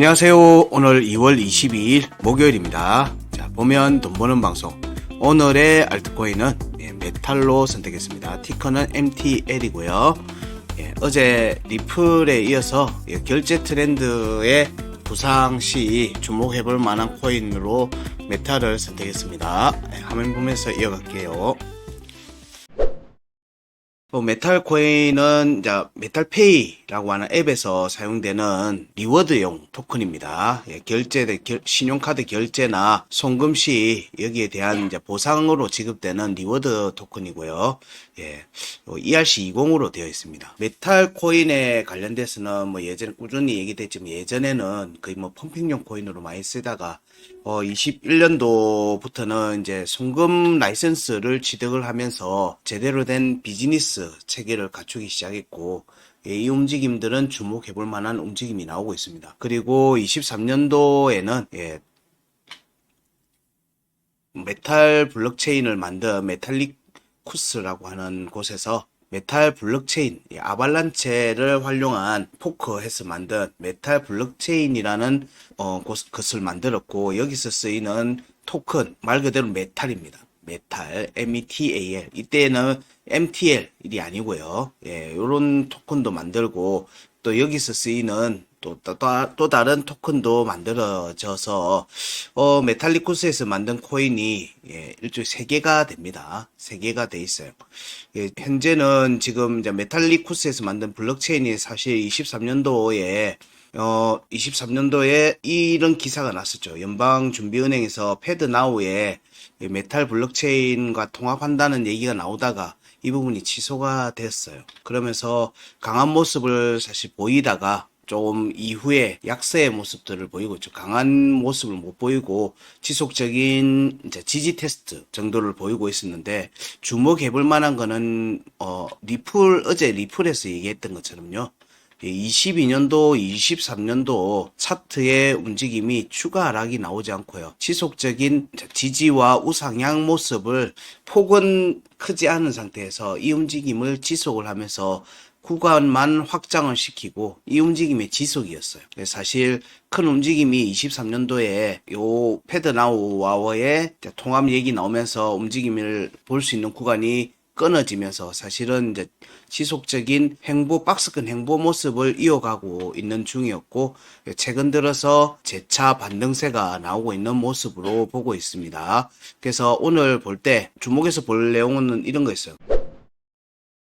안녕하세요. 오늘 2월 22일 목요일입니다. 자, 보면 돈 버는 방송. 오늘의 알트코인은 예, 메탈로 선택했습니다. 티커는 MTL이고요. 예, 어제 리플에 이어서 예, 결제 트렌드의 부상 시 주목해볼 만한 코인으로 메탈을 선택했습니다. 예, 화면 보면서 이어갈게요. 뭐 메탈 코인은 이제 메탈 페이라고 하는 앱에서 사용되는 리워드용 토큰입니다. 예, 결제 결- 신용카드 결제나 송금 시 여기에 대한 이제 보상으로 지급되는 리워드 토큰이고요. 예, ERC20으로 되어 있습니다. 메탈 코인에 관련돼서는 뭐 예전에 꾸준히 얘기됐지만 예전에는 거의 뭐 펌핑용 코인으로 많이 쓰다가 어, 21년도부터는 이제 송금 라이센스를 취득을 하면서 제대로 된 비즈니스 체계를 갖추기 시작했고, 예, 이 움직임들은 주목해 볼 만한 움직임이 나오고 있습니다. 그리고 23년도에는, 예, 메탈 블록체인을 만든 메탈리쿠스라고 하는 곳에서 메탈 블록체인, 이 아발란체를 활용한 포크해서 만든 메탈 블록체인이라는 어, 곳- 것을 만들었고 여기서 쓰이는 토큰 말 그대로 메탈입니다. 메탈, METAL. 이때는 MTL이 아니고요. 예, 요런 토큰도 만들고 또 여기서 쓰이는 또, 또, 또, 또 다른 토큰도 만들어져서 어, 메탈리쿠스에서 만든 코인이 예, 일종의 세 개가 됩니다. 세 개가 돼 있어요. 예, 현재는 지금 이제 메탈리쿠스에서 만든 블록체인이 사실 23년도에 어, 23년도에 이런 기사가 났었죠. 연방준비은행에서 패드나우에 이 메탈 블록체인과 통합한다는 얘기가 나오다가 이 부분이 취소가 됐어요. 그러면서 강한 모습을 사실 보이다가 좀 이후에 약세의 모습들을 보이고 있죠. 강한 모습을 못 보이고 지속적인 이제 지지 테스트 정도를 보이고 있었는데 주목해 볼 만한 거는 어 리플 어제 리플에서 얘기했던 것처럼요. 22년도, 23년도 차트의 움직임이 추가 하락이 나오지 않고요. 지속적인 지지와 우상향 모습을 폭은 크지 않은 상태에서 이 움직임을 지속을 하면서 구간만 확장을 시키고 이 움직임의 지속이었어요. 사실 큰 움직임이 23년도에 요 패드나우와의 통합 얘기 나오면서 움직임을 볼 수 있는 구간이 끊어지면서 사실은 이제 지속적인 행보 박스권 행보 모습을 이어가고 있는 중이었고 최근 들어서 재차 반등세가 나오고 있는 모습으로 보고 있습니다. 그래서 오늘 볼 때 주목해서 볼 내용은 이런 거 있어요.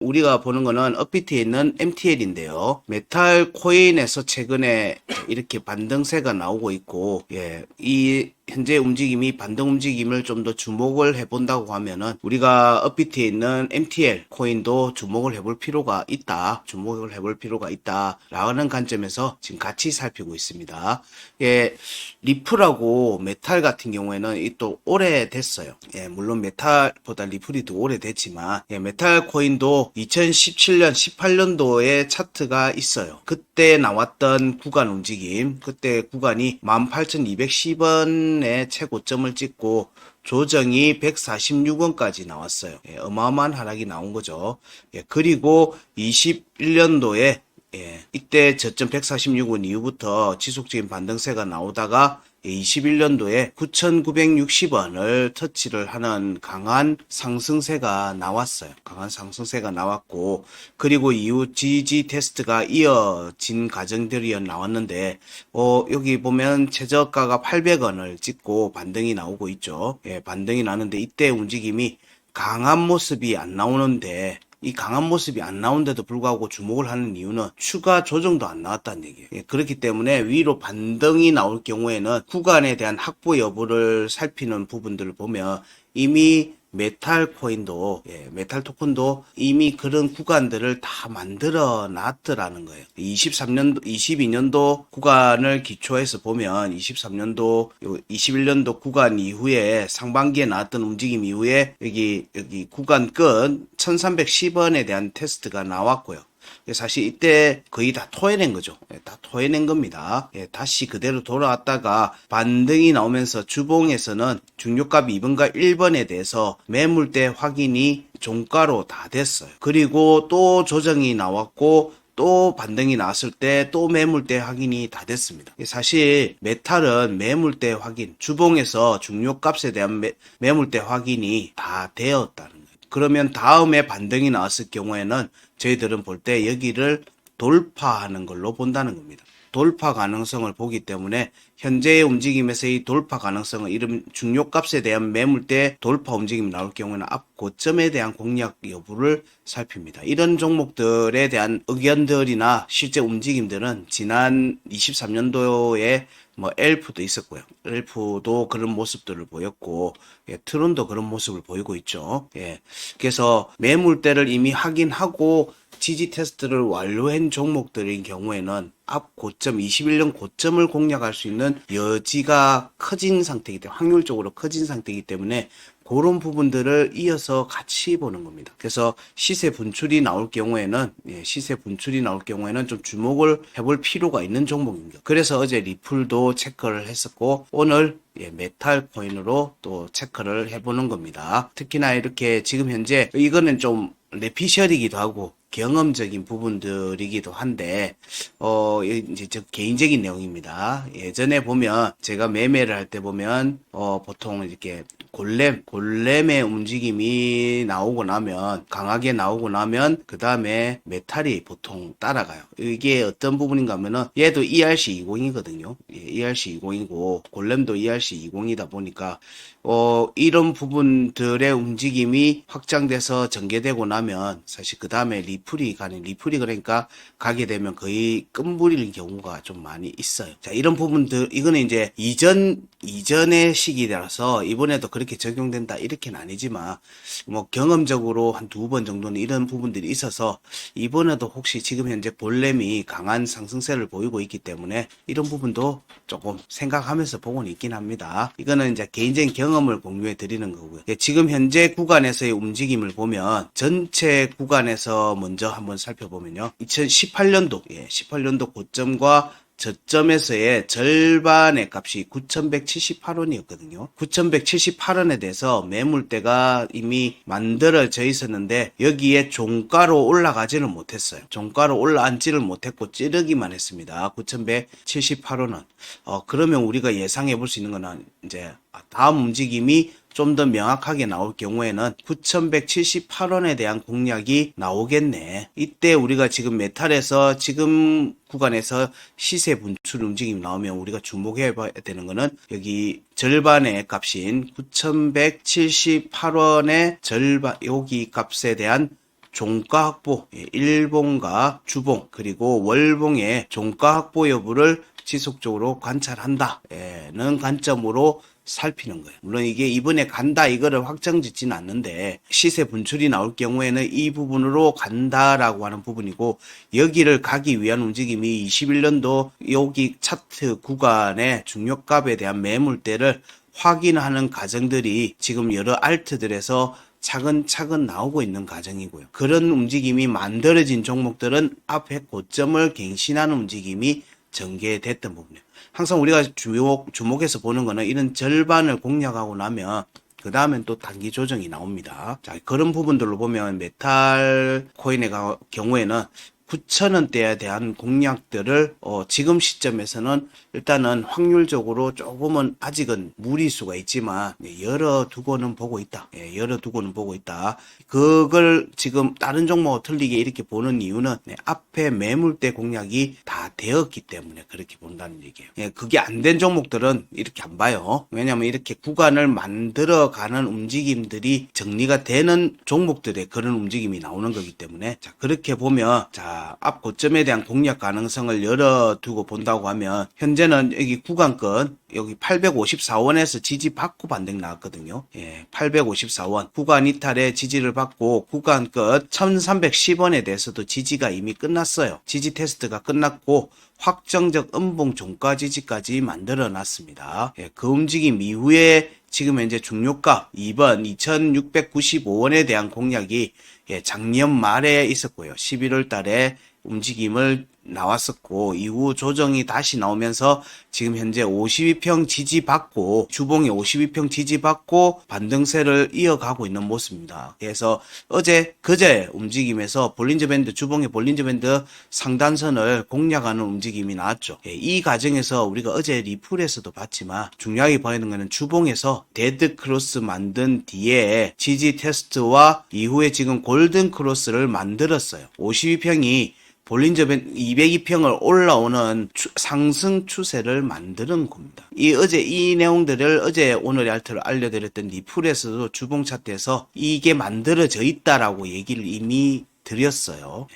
우리가 보는 거는 업비트에 있는 MTL인데요. 메탈 코인에서 최근에 이렇게 반등세가 나오고 있고, 예, 이 현재 움직임이 반등 움직임을 좀 더 주목을 해본다고 하면은 우리가 업비트에 있는 MTL 코인도 주목을 해볼 필요가 있다. 주목을 해볼 필요가 있다 라는 관점에서 지금 같이 살피고 있습니다. 예, 리플하고 메탈 같은 경우에는 이 또 오래됐어요. 예, 물론 메탈보다 리플이 더 오래됐지만 예, 메탈 코인도 2017년, 18년도에 차트가 있어요. 그때 나왔던 구간 움직임, 그때 구간이 18,210원 의 최고점을 찍고 조정이 146원까지 나왔어요. 예, 어마어마한 하락이 나온 거죠. 예, 그리고 21년도에 예, 이때 저점 146원 이후부터 지속적인 반등세가 나오다가 21년도에 9,960원을 터치를 하는 강한 상승세가 나왔어요. 강한 상승세가 나왔고, 그리고 이후 지지 테스트가 이어진 과정들이 나왔는데, 어, 여기 보면 최저가가 800원을 찍고 반등이 나오고 있죠. 예, 반등이 나는데 이때 움직임이 강한 모습이 안 나오는데, 이 강한 모습이 안 나온데도 불구하고 주목을 하는 이유는 추가 조정도 안 나왔다는 얘기예요. 예, 그렇기 때문에 위로 반등이 나올 경우에는 구간에 대한 확보 여부를 살피는 부분들을 보면 이미 메탈 코인도 예, 메탈 토큰도 이미 그런 구간들을 다 만들어 놨더라는 거예요. 23년도 22년도 구간을 기초해서 보면 23년도 21년도 구간 이후에 상반기에 나왔던 움직임 이후에 여기 여기 구간 끝 1310원에 대한 테스트가 나왔고요. 사실 이때 거의 다 토해낸 거죠. 예, 다 토해낸 겁니다. 예, 다시 그대로 돌아왔다가 반등이 나오면서 주봉에서는 중요값 2번과 1번에 대해서 매물대 확인이 종가로 다 됐어요. 그리고 또 조정이 나왔고 또또 반등이 나왔을 때 또 매물대 확인이 다 됐습니다. 사실 메탈은 매물대 확인, 주봉에서 중요값에 대한 매, 매물대 확인이 다 되었다는 거예요. 그러면 다음에 반등이 나왔을 경우에는 저희들은 볼 때 여기를 돌파하는 걸로 본다는 겁니다. 돌파 가능성을 보기 때문에 현재의 움직임에서 이 돌파 가능성은 이런 중요값에 대한 매물대 돌파 움직임이 나올 경우에는 앞 고점에 대한 공략 여부를 살핍니다. 이런 종목들에 대한 의견들이나 실제 움직임들은 지난 23년도에 뭐 엘프도 있었고요. 엘프도 그런 모습들을 보였고 예, 트론도 그런 모습을 보이고 있죠. 예. 그래서 매물대를 이미 확인하고 지지 테스트를 완료한 종목들인 경우에는 앞 고점 21년 고점을 공략할 수 있는 여지가 커진 상태이기 때문에 확률적으로 커진 상태이기 때문에 그런 부분들을 이어서 같이 보는 겁니다. 그래서 시세 분출이 나올 경우에는 예, 시세 분출이 나올 경우에는 좀 주목을 해볼 필요가 있는 종목입니다. 그래서 어제 리플도 체크를 했었고 오늘 예, 메탈 코인으로 또 체크를 해보는 겁니다. 특히나 이렇게 지금 현재 이거는 좀 레피셜이기도 하고 경험적인 부분들이기도 한데 어 이제 저 개인적인 내용입니다. 예전에 보면 제가 매매를 할 때 보면 어 보통 이렇게 골렘 골렘의 움직임이 나오고 나면 강하게 나오고 나면 그 다음에 메탈이 보통 따라가요. 이게 어떤 부분인가 하면은 얘도 ERC20이거든요. 예, ERC20이고 골렘도 E ERC20이다 보니까 어 이런 부분들의 움직임이 확장돼서 전개되고 나면 사실 그 다음에 리 플이 가는 리플이 그러니까 가게 되면 거의 끝물일 경우가 좀 많이 있어요. 자 이런 부분들 이거는 이제 이전 이전의 시기라서 이번에도 그렇게 적용된다 이렇게는 아니지만 뭐 경험적으로 한 두 번 정도는 이런 부분들이 있어서 이번에도 혹시 지금 현재 볼렘이 강한 상승세를 보이고 있기 때문에 이런 부분도 조금 생각하면서 보고는 있긴 합니다. 이거는 이제 개인적인 경험을 공유해 드리는 거고요. 예, 지금 현재 구간에서의 움직임을 보면 전체 구간에서 먼저 한번 살펴보면요. 2018년도, 예, 18년도 고점과 저점에서의 절반의 값이 9,178원이었거든요. 9,178원에 대해서 매물대가 이미 만들어져 있었는데 여기에 종가로 올라가지는 못했어요. 종가로 올라앉지를 못했고 찌르기만 했습니다. 9,178원은. 어, 그러면 우리가 예상해 볼 수 있는 거는 이제 다음 움직임이 좀 더 명확하게 나올 경우에는 9,178원에 대한 공략이 나오겠네. 이때 우리가 지금 메탈에서 지금 구간에서 시세 분출 움직임이 나오면 우리가 주목해 봐야 되는 거는 여기 절반의 값인 9,178원의 절반, 여기 값에 대한 종가 확보, 예, 일봉과 주봉, 그리고 월봉의 종가 확보 여부를 지속적으로 관찰한다는 관점으로 살피는 거예요. 물론 이게 이번에 간다 이거를 확정 짓지는 않는데 시세 분출이 나올 경우에는 이 부분으로 간다라고 하는 부분이고 여기를 가기 위한 움직임이 21년도 여기 차트 구간의 중요값에 대한 매물대를 확인하는 과정들이 지금 여러 알트들에서 차근차근 나오고 있는 과정이고요. 그런 움직임이 만들어진 종목들은 앞에 고점을 갱신하는 움직임이 전개됐던 부분이에요. 항상 우리가 주목, 주목해서 보는 거는 이런 절반을 공략하고 나면 그 다음엔 또 단기 조정이 나옵니다. 자, 그런 부분들로 보면 메탈 코인의 가- 경우에는 9천원대에 대한 공략들을 어, 지금 시점에서는 일단은 확률적으로 조금은 아직은 무리수가 있지만 예, 열어두고는 보고 있다. 예, 열어두고는 보고 있다. 그걸 지금 다른 종목과 틀리게 이렇게 보는 이유는 네, 앞에 매물대 공략이 다 되었기 때문에 그렇게 본다는 얘기예요. 예, 그게 안 된 종목들은 이렇게 안 봐요. 왜냐하면 이렇게 구간을 만들어가는 움직임들이 정리가 되는 종목들의 그런 움직임이 나오는 거기 때문에 자 그렇게 보면 자앞 고점에 대한 공략 가능성을 열어두고 본다고 하면 현재는 여기 구간권 여기 854원에서 지지 받고 반등 나왔거든요. 예, 854원 구간 이탈에 지지를 받고 구간 끝 1310원에 대해서도 지지가 이미 끝났어요. 지지 테스트가 끝났고 확정적 음봉 종가 지지까지 만들어 놨습니다. 예, 그 움직임 이후에 지금 현재 중요가 2번 2695원에 대한 공략이 예, 작년 말에 있었고요. 11월 달에 움직임을 나왔었고 이후 조정이 다시 나오면서 지금 현재 52평 지지받고 주봉이 52평 지지받고 반등세를 이어가고 있는 모습입니다. 그래서 어제 그제 움직임에서 볼린저 밴드 주봉의 볼린저 밴드 상단선을 공략하는 움직임이 나왔죠. 예, 이 과정에서 우리가 어제 리플에서도 봤지만 중요하게 봐야 하는 것은 주봉에서 데드 크로스 만든 뒤에 지지 테스트와 이후에 지금 골든 크로스를 만들었어요. 52평이 볼린저 밴 202평을 올라오는 추- 상승 추세를 만드는 겁니다. 이 어제 이 내용들을 어제 오늘의 알트를 알려드렸던 리플에서도 주봉 차트에서 이게 만들어져 있다라고 얘기를 이미 드렸어요.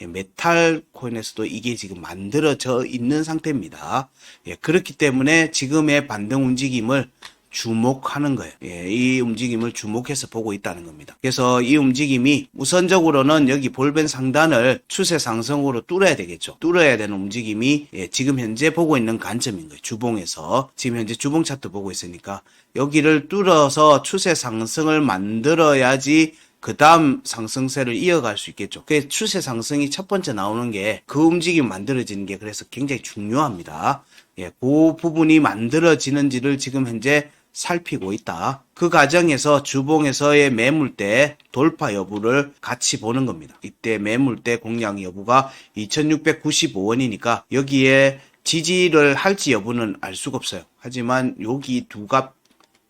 예, 메탈 코인에서도 이게 지금 만들어져 있는 상태입니다. 예, 그렇기 때문에 지금의 반등 움직임을 주목하는 거예요. 예, 이 움직임을 주목해서 보고 있다는 겁니다. 그래서 이 움직임이 우선적으로는 여기 볼벤 상단을 추세 상승으로 뚫어야 되겠죠. 뚫어야 되는 움직임이 예, 지금 현재 보고 있는 관점인 거예요. 주봉에서 지금 현재 주봉 차트 보고 있으니까 여기를 뚫어서 추세 상승을 만들어야지 그 다음 상승세를 이어갈 수 있겠죠. 그 추세 상승이 첫 번째 나오는 게 그 움직임 만들어지는 게 그래서 굉장히 중요합니다. 예, 그 부분이 만들어지는지를 지금 현재 살피고 있다. 그 과정에서 주봉에서의 매물대 돌파 여부를 같이 보는 겁니다. 이때 매물대 공략 여부가 2695원이니까 여기에 지지를 할지 여부는 알 수가 없어요. 하지만 여기 두 값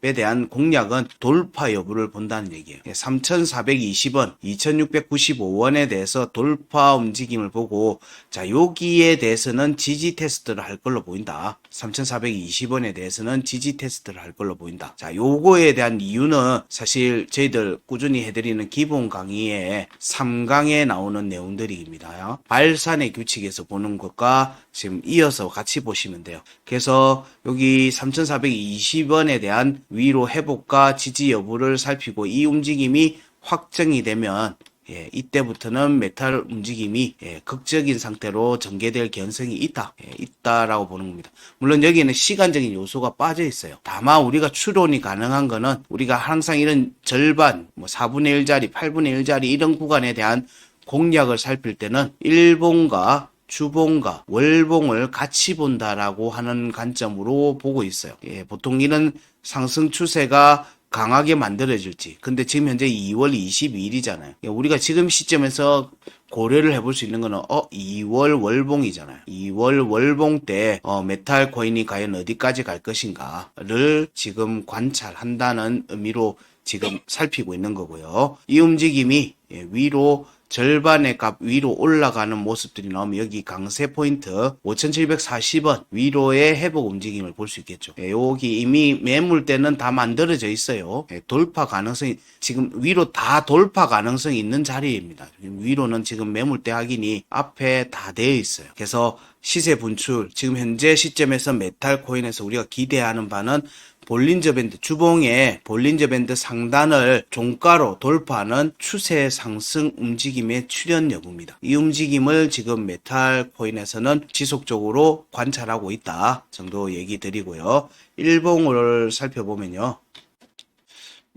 에 대한 공략은 돌파 여부를 본다는 얘기예요. 3,420원, 2,695원에 대해서 돌파 움직임을 보고 자 여기에 대해서는 지지 테스트를 할 걸로 보인다. 3,420원에 대해서는 지지 테스트를 할 걸로 보인다. 자 요거에 대한 이유는 사실 저희들 꾸준히 해드리는 기본 강의에 3강에 나오는 내용들입니다. 발산의 규칙에서 보는 것과 지금 이어서 같이 보시면 돼요. 그래서 여기 3,420원에 대한 위로 회복과 지지 여부를 살피고 이 움직임이 확정이 되면 예, 이때부터는 메탈 움직임이 예, 극적인 상태로 전개될 개연성이 있다. 예, 있다라고 보는 겁니다. 물론 여기에는 시간적인 요소가 빠져 있어요. 다만 우리가 추론이 가능한 거는 우리가 항상 이런 절반, 뭐 4분의 1짜리, 8분의 1짜리 이런 구간에 대한 공략을 살필 때는 일본과 주봉과 월봉을 같이 본다라고 하는 관점으로 보고 있어요. 예, 보통 이런 상승 추세가 강하게 만들어질지. 근데 지금 현재 2월 22일이잖아요. 우리가 지금 시점에서 고려를 해볼 수 있는 거는 어 2월 월봉이잖아요. 2월 월봉 때 어, 메탈 코인이 과연 어디까지 갈 것인가를 지금 관찰한다는 의미로 지금 살피고 있는 거고요. 이 움직임이 예, 위로 절반의 값 위로 올라가는 모습들이 나오면 여기 강세 포인트 5740원 위로의 회복 움직임을 볼 수 있겠죠. 예, 여기 이미 매물대는 다 만들어져 있어요. 예, 돌파 가능성이 지금 위로 다 돌파 가능성이 있는 자리입니다. 위로는 지금 매물대 확인이 앞에 다 되어 있어요. 그래서 시세 분출 지금 현재 시점에서 메탈 코인에서 우리가 기대하는 바는 볼린저 밴드 주봉의 볼린저 밴드 상단을 종가로 돌파하는 추세 상승 움직임의 출현 여부입니다. 이 움직임을 지금 메탈 코인에서는 지속적으로 관찰하고 있다 정도 얘기 드리고요. 일봉을 살펴보면요.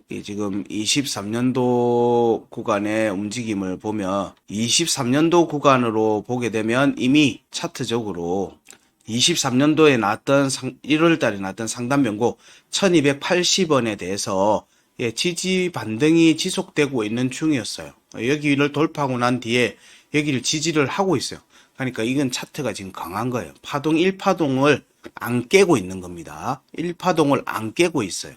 이 지금 23년도 구간의 움직임을 보면 23년도 구간으로 보게 되면 이미 차트적으로 23년도에 나왔던 상, 1월 달에 나왔던 상단 변고 1280원에 대해서 예, 지지 반등이 지속되고 있는 중이었어요. 여기를 돌파하고 난 뒤에 여기를 지지를 하고 있어요. 그러니까 이건 차트가 지금 강한 거예요. 파동 1파동을 안 깨고 있는 겁니다. 1파동을 안 깨고 있어요.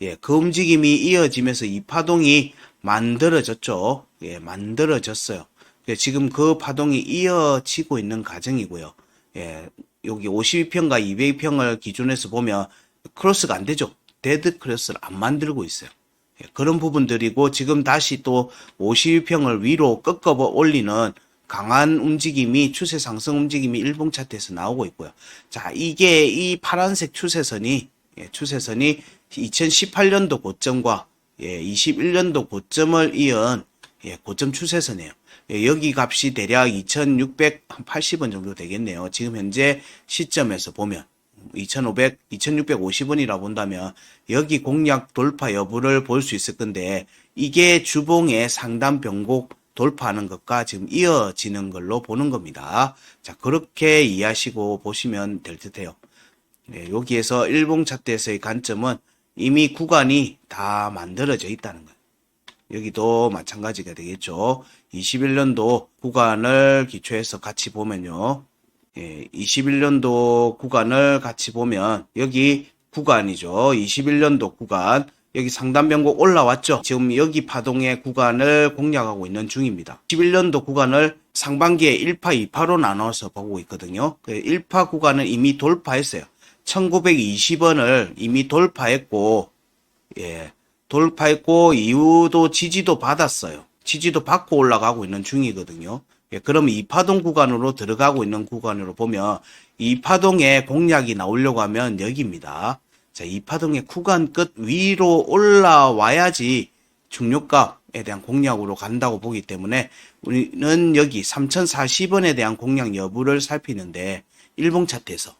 예, 그 움직임이 이어지면서 이 파동이 만들어졌죠. 예, 만들어졌어요. 예, 지금 그 파동이 이어지고 있는 과정이고요. 예, 여기 52평과 200평을 기준해서 보면 크로스가 안 되죠. 데드 크로스를 안 만들고 있어요. 예, 그런 부분들이고 지금 다시 또 52평을 위로 꺾어 올리는 강한 움직임이 추세 상승 움직임이 일봉 차트에서 나오고 있고요. 자, 이게 이 파란색 추세선이 예, 추세선이 2018년도 고점과 예, 21년도 고점을 이은 예, 고점 추세선이에요. 예, 여기 값이 대략 2,680원 정도 되겠네요. 지금 현재 시점에서 보면 2,500, 2,650원이라 본다면 여기 공략 돌파 여부를 볼 수 있을 건데 이게 주봉의 상단 변곡 돌파하는 것과 지금 이어지는 걸로 보는 겁니다. 자, 그렇게 이해하시고 보시면 될 듯해요. 네, 여기에서 일봉 차트에서의 관점은 이미 구간이 다 만들어져 있다는 거예요. 여기도 마찬가지가 되겠죠. 21년도 구간을 기초해서 같이 보면요. 예, 21년도 구간을 같이 보면 여기 구간이죠. 21년도 구간 여기 상단 변곡 올라왔죠. 지금 여기 파동의 구간을 공략하고 있는 중입니다. 21년도 구간을 상반기에 1파, 2파로 나눠서 보고 있거든요. 그 1파 구간은 이미 돌파했어요. 1920원을 이미 돌파했고, 예, 돌파했고, 이후도 지지도 받았어요. 지지도 받고 올라가고 있는 중이거든요. 예, 그럼 이 파동 구간으로 들어가고 있는 구간으로 보면 이 파동의 공략이 나오려고 하면 여기입니다. 자, 이 파동의 구간 끝 위로 올라와야지 중요값에 대한 공략으로 간다고 보기 때문에 우리는 여기 3040원에 대한 공략 여부를 살피는데 일봉 차트에서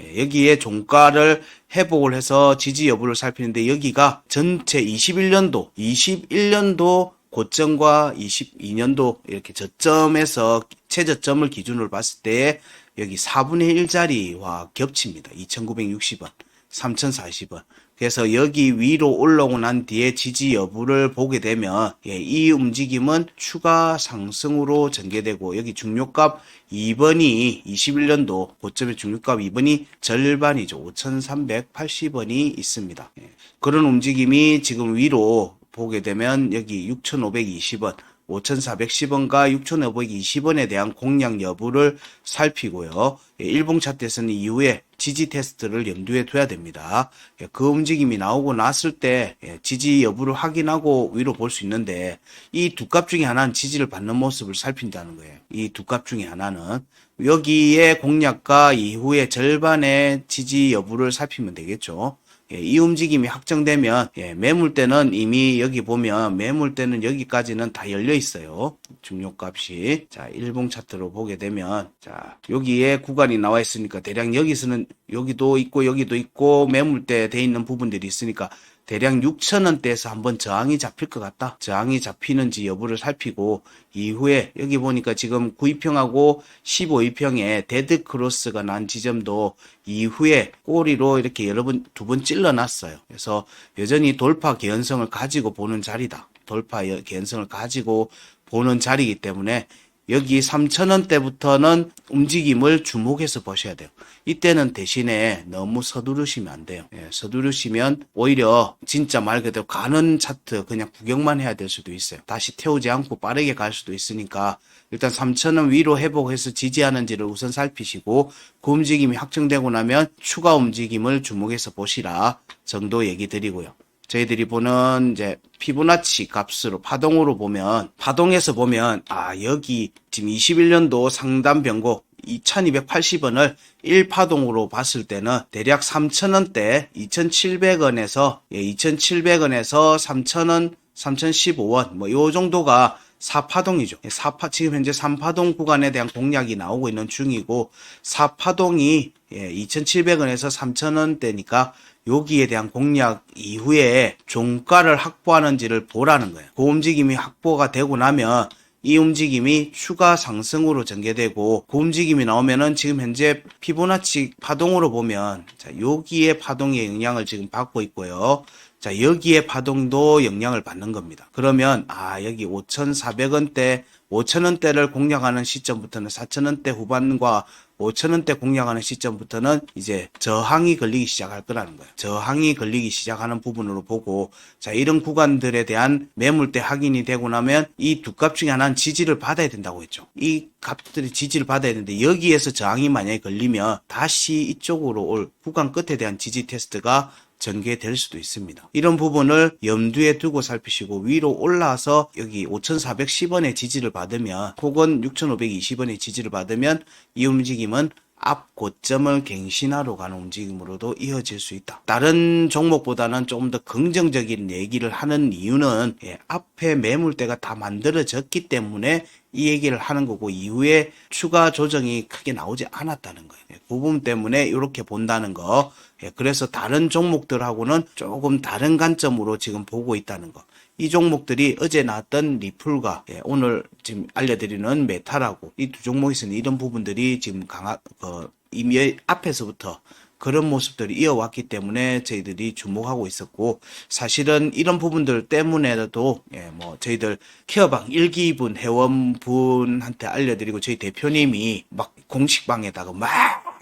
예, 여기에 종가를 회복을 해서 지지 여부를 살피는데 여기가 전체 21년도, 21년도 고점과 22년도 이렇게 저점에서 최저점을 기준으로 봤을 때 여기 4분의 1자리와 겹칩니다. 2960원, 3040원. 그래서 여기 위로 올라오고 난 뒤에 지지 여부를 보게 되면 예, 이 움직임은 추가 상승으로 전개되고 여기 중요값 2번이 21년도 고점의 중요값 2번이 절반이죠. 5,380원이 있습니다. 예, 그런 움직임이 지금 위로 보게 되면 여기 6,520원, 5,410원과 6,520원에 대한 공략 여부를 살피고요. 예, 일봉 차트에서는 이후에 지지 테스트를 염두에 둬야 됩니다. 예, 그 움직임이 나오고 났을 때 예, 지지 여부를 확인하고 위로 볼 수 있는데 이 두 값 중에 하나는 지지를 받는 모습을 살핀다는 거예요. 이 두 값 중에 하나는 여기에 공략과 이후에 절반의 지지 여부를 살피면 되겠죠. 예, 이 움직임이 확정되면 예, 매물대는 이미 여기 보면 매물대는 여기까지는 다 열려 있어요. 중요값이 자 일봉 차트로 보게 되면 자 여기에 구간이 나와 있으니까 대략 여기서는 여기도 있고 여기도 있고 매물대 돼 있는 부분들이 있으니까 대략 6천원대에서 한번 저항이 잡힐 것 같다. 저항이 잡히는지 여부를 살피고 이후에 여기 보니까 지금 9위평하고 15위평에 데드 크로스가 난 지점도 이후에 꼬리로 이렇게 여러 번두번 찔러놨어요. 그래서 여전히 돌파 개연성을 가지고 보는 자리다. 돌파 여- 개연성을 가지고 보는 자리이기 때문에 여기 3,000원대부터는 움직임을 주목해서 보셔야 돼요. 이때는 대신에 너무 서두르시면 안 돼요. 예, 서두르시면 오히려 진짜 말 그대로 가는 차트 그냥 구경만 해야 될 수도 있어요. 다시 태우지 않고 빠르게 갈 수도 있으니까 일단 3,000원 위로 회복해서 지지하는지를 우선 살피시고 그 움직임이 확정되고 나면 추가 움직임을 주목해서 보시라 정도 얘기 드리고요. 저희들이 보는 이제 피보나치 값으로 파동으로 보면 파동에서 보면 아 여기 지금 21년도 상단 변곡 2280원을 1파동으로 봤을 때는 대략 3,000원대 2,700원에서 예, 2,700원에서 3,000원 3,015원 뭐 요 정도가 4파동이죠. 4파, 지금 현재 3파동 구간에 대한 공략이 나오고 있는 중이고, 4파동이 예, 2,700원에서 3,000원대니까 여기에 대한 공략 이후에 종가를 확보하는지를 보라는 거예요. 그 움직임이 확보가 되고 나면 이 움직임이 추가 상승으로 전개되고 그 움직임이 나오면은 지금 현재 피보나치 파동으로 보면 자 여기에 파동의 영향을 지금 받고 있고요. 자 여기에 파동도 영향을 받는 겁니다. 그러면 아 여기 5,400원대 5,000원대를 공략하는 시점부터는 4,000원대 후반과 5,000원대 공략하는 시점부터는 이제 저항이 걸리기 시작할 거라는 거예요. 저항이 걸리기 시작하는 부분으로 보고 자 이런 구간들에 대한 매물대 확인이 되고 나면 이 두 값 중에 하나는 지지를 받아야 된다고 했죠. 이 값들이 지지를 받아야 되는데 여기에서 저항이 만약에 걸리면 다시 이쪽으로 올 구간 끝에 대한 지지 테스트가 전개될 수도 있습니다. 이런 부분을 염두에 두고 살피시고 위로 올라서 여기 5,410원의 지지를 받으면 혹은 6,520원의 지지를 받으면 이 움직임은 앞 고점을 갱신하러 가는 움직임으로도 이어질 수 있다. 다른 종목보다는 조금 더 긍정적인 얘기를 하는 이유는 예, 앞에 매물대가 다 만들어졌기 때문에 이 얘기를 하는 거고 이후에 추가 조정이 크게 나오지 않았다는 거예요. 예, 그 부분 때문에 이렇게 본다는 거. 예, 그래서 다른 종목들하고는 조금 다른 관점으로 지금 보고 있다는 거. 이 종목들이 어제 나왔던 리플과 예, 오늘 지금 알려드리는 메탈하고 이 두 종목에서는 이런 부분들이 지금 강하 그 이미 앞에서부터 그런 모습들이 이어왔기 때문에 저희들이 주목하고 있었고 사실은 이런 부분들 때문에도 예, 뭐 저희들 케어방 일기분 회원분한테 알려드리고 저희 대표님이 막 공식방에다가 막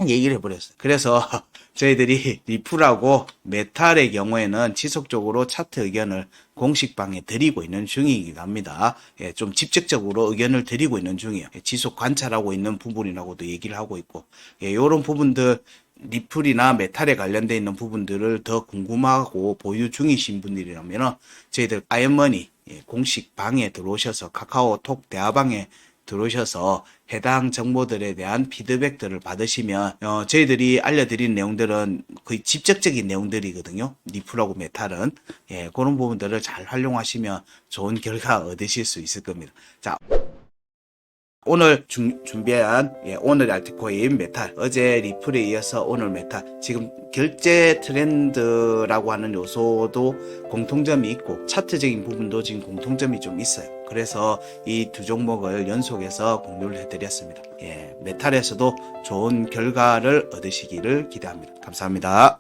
얘기를 해버렸어요. 그래서 저희들이 리플하고 메탈의 경우에는 지속적으로 차트 의견을 공식방에 드리고 있는 중이긴 합니다. 예, 좀 직접적으로 의견을 드리고 있는 중이에요. 예, 지속 관찰하고 있는 부분이라고도 얘기를 하고 있고, 예, 요런 부분들, 리플이나 메탈에 관련돼 있는 부분들을 더 궁금하고 보유 중이신 분들이라면 저희들 아이언머니 예, 공식 방에 들어오셔서 카카오톡 대화방에 들어오셔서 해당 정보들에 대한 피드백들을 받으시면 어, 저희들이 알려드린 내용들은 거의 직접적인 내용들이거든요. 리플하고 메탈은 예, 그런 부분들을 잘 활용하시면 좋은 결과 얻으실 수 있을 겁니다. 자. 오늘 준- 준비한 예, 오늘 알트코인 메탈 어제 리플에 이어서 오늘 메탈 지금 결제 트렌드라고 하는 요소도 공통점이 있고 차트적인 부분도 지금 공통점이 좀 있어요. 그래서 이 두 종목을 연속해서 공유를 해드렸습니다. 예, 메탈에서도 좋은 결과를 얻으시기를 기대합니다. 감사합니다.